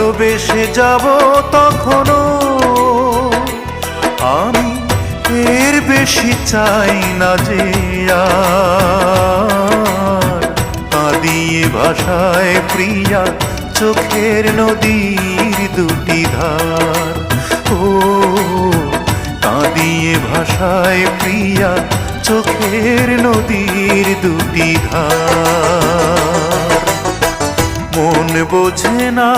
ভালোবেসে যাব তখনও আমি এর বেশি চাই না যে কাঁদিয়ে ভাষায় প্রিয়া, চোখের নদীর দুটি ধার। ও কাঁদিয়ে ভাষায় প্রিয়া, চোখের নদীর দুটি ধার। মন বোঝে না